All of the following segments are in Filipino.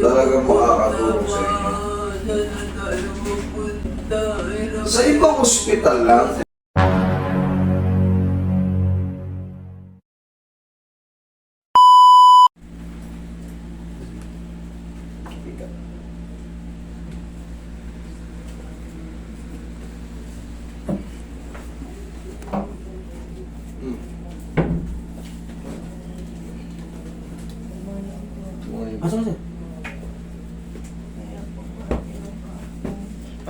talagang makakatulong sa inyo. Sa ibang ospital lang, Hmm. Asa ka sir?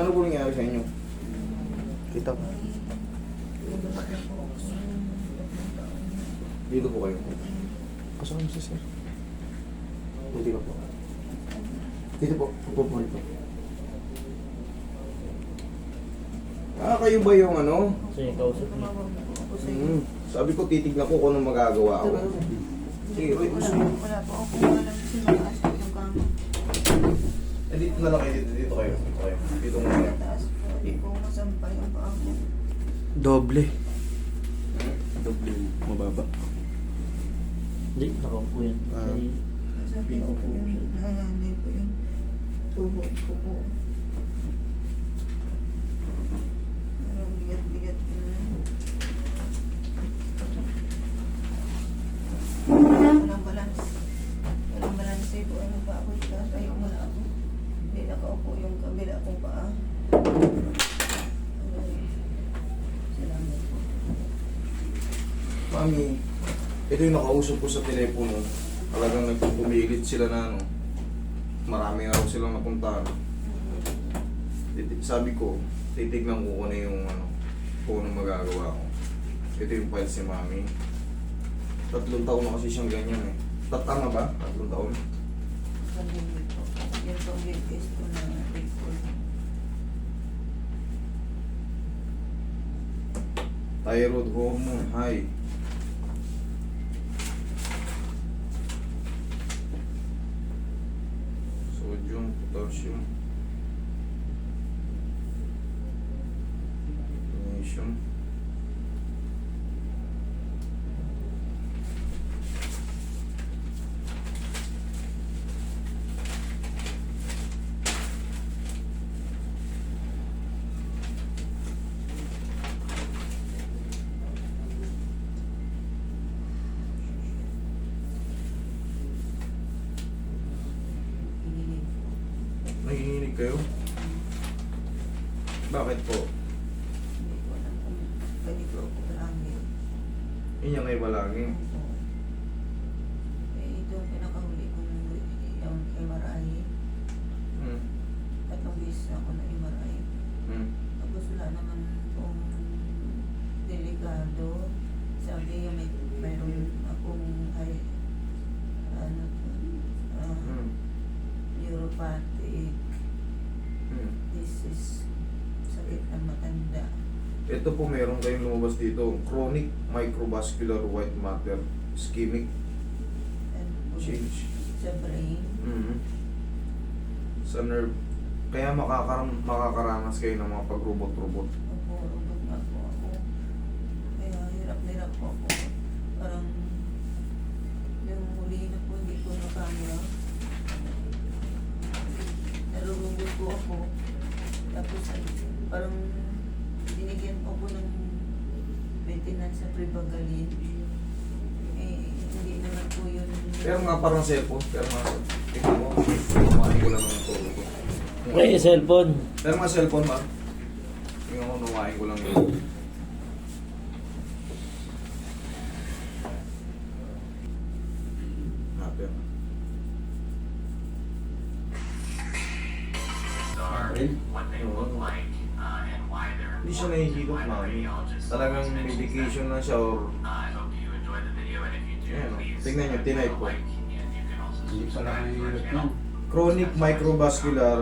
Ano po nangyari sa inyo? Kita ko. Dito po kayo. Asa ka sir? Hindi ka po. Dito po. Upo po rito. Ah, kayo ba yung ano? Sige, kausap niya. Hmm. Sabi ko titignan ko kung anong magagawa ako. Sige, gusto mo. Wala po ako alam si mataas po yung kama. Eh, dito na lang kayo, dito, dito kayo. Dito kayo. Dito muna. Po. Hindi ko masampay yung paa ko. Doble. Doble. Mababa. Hindi, nakaupo yan. Ah. Kasi, Sabi ko po yun. Nanganay po yun. Tuhod ko po. Parang bigat-bigat ko na. Walang balance. Walang balance po. Ano ba ako? Tayo mo na ako. Hindi nakaupo yung kabila kong paa. Ay, Salamat po. Mami, ito yung nakausap ko sa telepono. Talagang nagpupumilit sila na ano. Marami araw silang napuntahan. Sabi ko, titignan ko kung ano yung ano, kung anong magagawa ko. Ito yung file si Mami. Tatlong taon na kasi siyang ganyan eh. Tatama ba? Tatlong taon? Na. Thyroid hormone high. Sodium, kayo? Bakit po? Hindi ko alam kung pwede ko ako marami. Yun yung ay balangin. Eh, ito ang pinakahuli kong yung MRI. Hmm. Tatlong beses na ako na MRI. Hmm. Tapos wala naman pong delikado. Sabi yung may mayroon akong ay ano to, ah, Hmm. neuropathic Hmm. disease sakit ng matanda. Ito po meron kayong lumabas dito. Chronic microvascular white matter ischemic change. sa brain. Mhm. Sa nerve. Kaya makakaram, makakaranas kayo ng mga pagrobot-robot. Opo, robot na po ako. Kaya hirap na hirap po ako. Parang yung huli na po hindi ko nakaya. Nalulungkot po ako. Tapos parang ako ng maintenance sa Prebagalin. Eh, hindi naman po yun. Pero nga parang cellphone. Pero nga, tingnan mo. Kumain ko lang ng tulog ko. Ay, cellphone. Pero nga cellphone ba? Tingnan mo, numain ko lang yun. Happen. are, Hindi siya my mami. Talagang that. na siya or Ayan, oh. Tingnan niyo, uh, tinype ko. Hindi pala channel. yan. chronic microvascular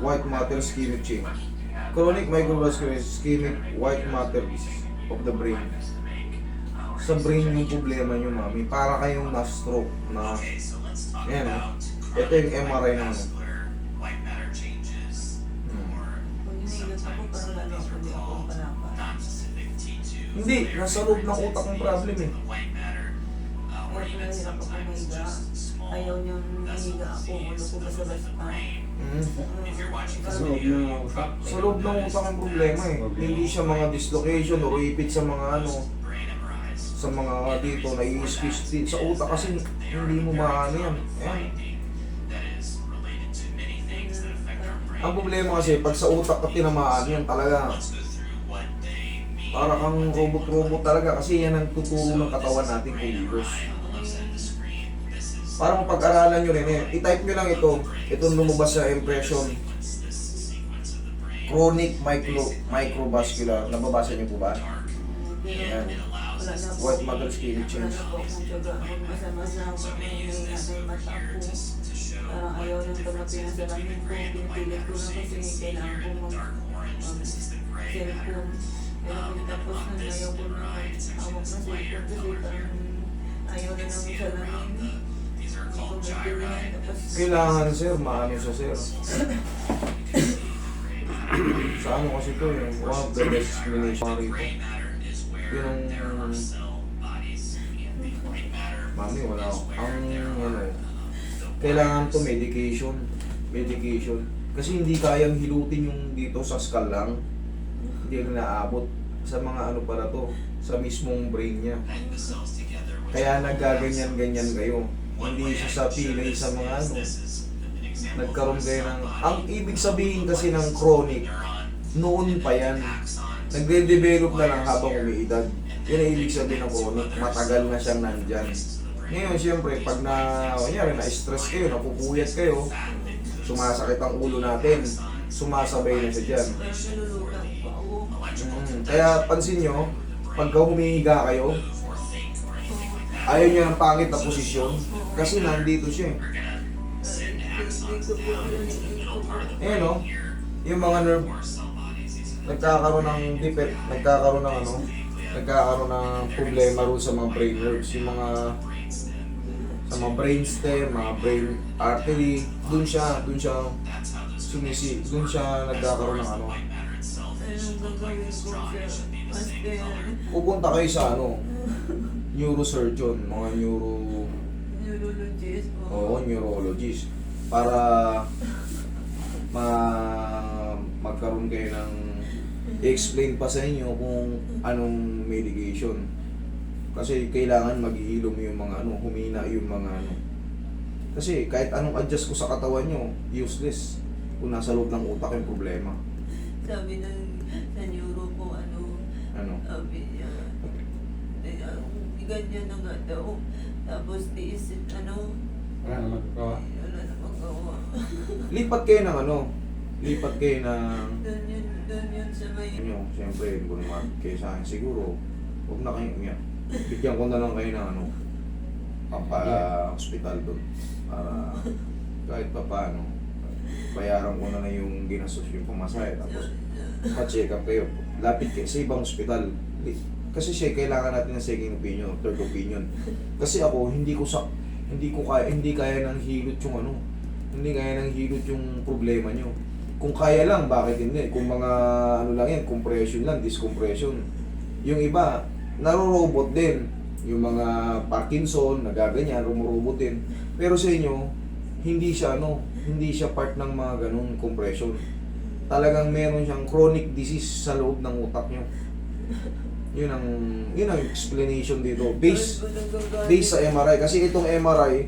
white matter ischemic change. Chronic microvascular ischemic white matter of the brain. Sa brain yung problema nyo, mami. Para kayong na-stroke na... Ayan, oh. Ito yung MRI ng ako, parang hindi ako. Hindi, nasa loob ng utak ang problem eh. Kaya pinahirap ako may ayaw niyang higa ako, ano ko basta-basta. Mm. Sa loob ng utak. Sa loob ng utak ang problema eh. Hindi siya mga dislocation o ipit sa mga ano, sa mga dito, nai-squeeze sa utak kasi hindi mo maano yan. Ayan. Ang problema kasi, pag sa utak ka tinamaan yan talaga, para kang robot-robot talaga kasi yan ang tuturo ng katawan natin kumilos. Para mapag-aralan nyo rin eh. I-type nyo lang ito. Itong lumabas sa impression. Chronic micro, microvascular. Nababasa nyo po ba? Ayan. Matter ischemic Wala change. Parang ayaw nang tanggapin ang salamin ko. Pinipilit ko na kasi kailangan ko mag um, cellphone. Pero pagkatapos nun, ayaw ko na hawak na cellphone kasi parang ayaw na ng salamin. Ko. Tapos Kailangan sir, maano siya sir. sa ano kasi to yung one of the best explanation rito. Yun ang Mami, wala ako. Ang ano, kailangan to medication. Medication. Kasi hindi kayang hilutin yung dito sa skull lang. Hindi yung naabot sa mga ano pala to, sa mismong brain niya. Kaya naggaganyan-ganyan kayo. Hindi siya sa pilay sa mga ano. Nagkaroon kayo ng... Ang ibig sabihin kasi ng chronic, noon pa yan. Nagde-develop na lang habang umiidad. Yan ang ibig sabihin ng chronic. Matagal na siyang nandyan. Ngayon, siyempre, pag na, kunyari, na-stress kayo, napupuyat kayo, sumasakit ang ulo natin, sumasabay na siya dyan. Mm, Kaya pansin nyo, pagka humihiga kayo, ayaw niya ng pangit na posisyon kasi nandito siya eh. Ayan o, yung mga nerve, nagkakaroon ng defect, nagkakaroon ng ano, nagkakaroon ng problema ro sa mga brain nerves, yung mga sa mga brain stem, mga brain artery, dun siya, dun siya sumisi, dun siya nagkakaroon ng ano. Pupunta kayo sa ano, neurosurgeon, mga neuro, Neurologist oo, neurologist, para ma magkaroon kayo ng explain pa sa inyo kung anong medication. Kasi kailangan maghihilom yung mga ano, humina yung mga ano. Kasi kahit anong adjust ko sa katawan nyo, useless. Kung nasa loob ng utak yung problema. Sabi ng sa neuro po, ano, Ano? sabi niya, ah, ganyan na nga daw. Tapos tiis, ano, Wala na magagawa. wala na magawa. Lipat kayo ng ano, lipat kayo ng Doon yun, doon yun sa may... nyo, siyempre, hindi ko naman kayo sa akin siguro, huwag na kayong umiyak. Bigyan ko na lang kayo ng ano, pampa-hospital doon. Para kahit pa paano, bayaran ko na na yung ginastos yung pamasahe. Tapos, pa-check up kayo. Lapit kayo sa ibang hospital. Kasi siya, kailangan natin ng second opinion, third opinion. Kasi ako, hindi ko sa, hindi ko kaya, hindi kaya nang hilot yung ano, hindi kaya nang hilot yung problema nyo. Kung kaya lang, bakit hindi? Kung mga ano lang yan, compression lang, discompression. Yung iba, narorobot din. Yung mga Parkinson, nagaganyan, rumurobot din. Pero sa inyo, hindi siya ano, hindi siya part ng mga ganung compression. Talagang meron siyang chronic disease sa loob ng utak nyo. Yun ang, yun ang explanation dito. Based, based sa MRI. Kasi itong MRI,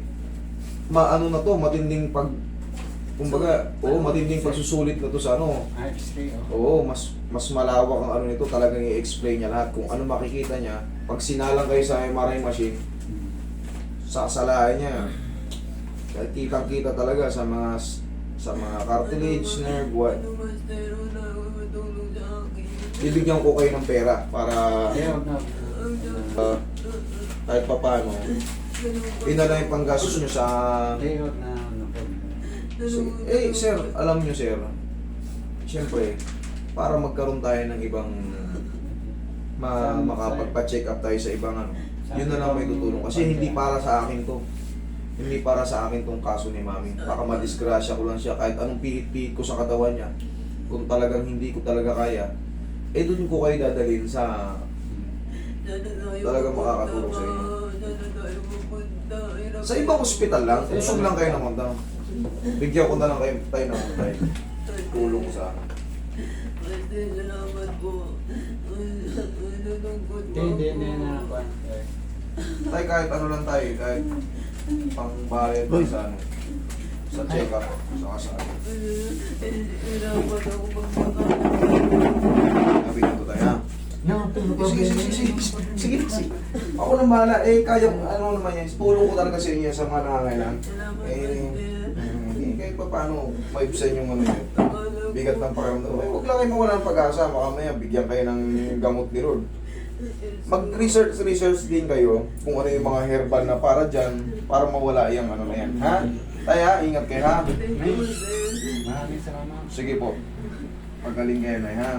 maano na to, matinding pag, kumbaga, oo, matinding pagsusulit na to sa ano, stay, oh. Oo, mas mas malawak ang ano nito, talagang i-explain niya lahat kung ano makikita niya. Pag sinalang kayo sa MRI machine, sasalahin niya. Kahit kitang-kita talaga sa mga sa mga cartilage, nerve, what. Bibigyan ko kayo ng pera para na. uh, kahit pa paano, inala yung panggastos nyo sa... eh, sir, alam nyo, sir, siyempre, para magkaroon tayo ng ibang ma makapagpa-check up tayo sa ibang ano. Yun na lang may tutulong. Kasi hindi para sa akin to. Hindi para sa akin tong kaso ni Mami. Baka madisgrasya ko lang siya kahit anong pihit-pihit ko sa katawan niya. Kung talagang hindi ko talaga kaya, eh doon ko kayo dadalhin sa... Talagang makakatulong sa inyo. Sa ibang ospital lang, usog lang kayo ng konta. Bigyan ko na lang kayo tayo ng konta. Tulong sa ano. Ate, salamat po. Nalulungkot po Hindi, hindi, hindi na ako. Tay, kahit ano lang tayo, kahit pang bayad lang sa ano. Sa check-up, saka sa ano. Hirapan ako magmakakas. Sabi na to tayo, ha? No, Sige, sige, sige, sige, sige, sige. Ako nang bahala. Eh, kaya, ano naman yan, tulong ko talaga sa inyo sa mga nangangailangan. Salamat Eh, Ate. Paano, maibsan yung ano yun. Bigat ng pakiramdam. Eh, huwag lang kayo mawala ng pag-asa. Baka maya, bigyan kayo ng gamot ni Lord. Mag-research, research din kayo kung ano yung mga herbal na para dyan, para mawala yung ano na yan. Ha? Tayo ha, ingat kayo ha. Maraming salamat. Sige po. Pagaling kayo na ha.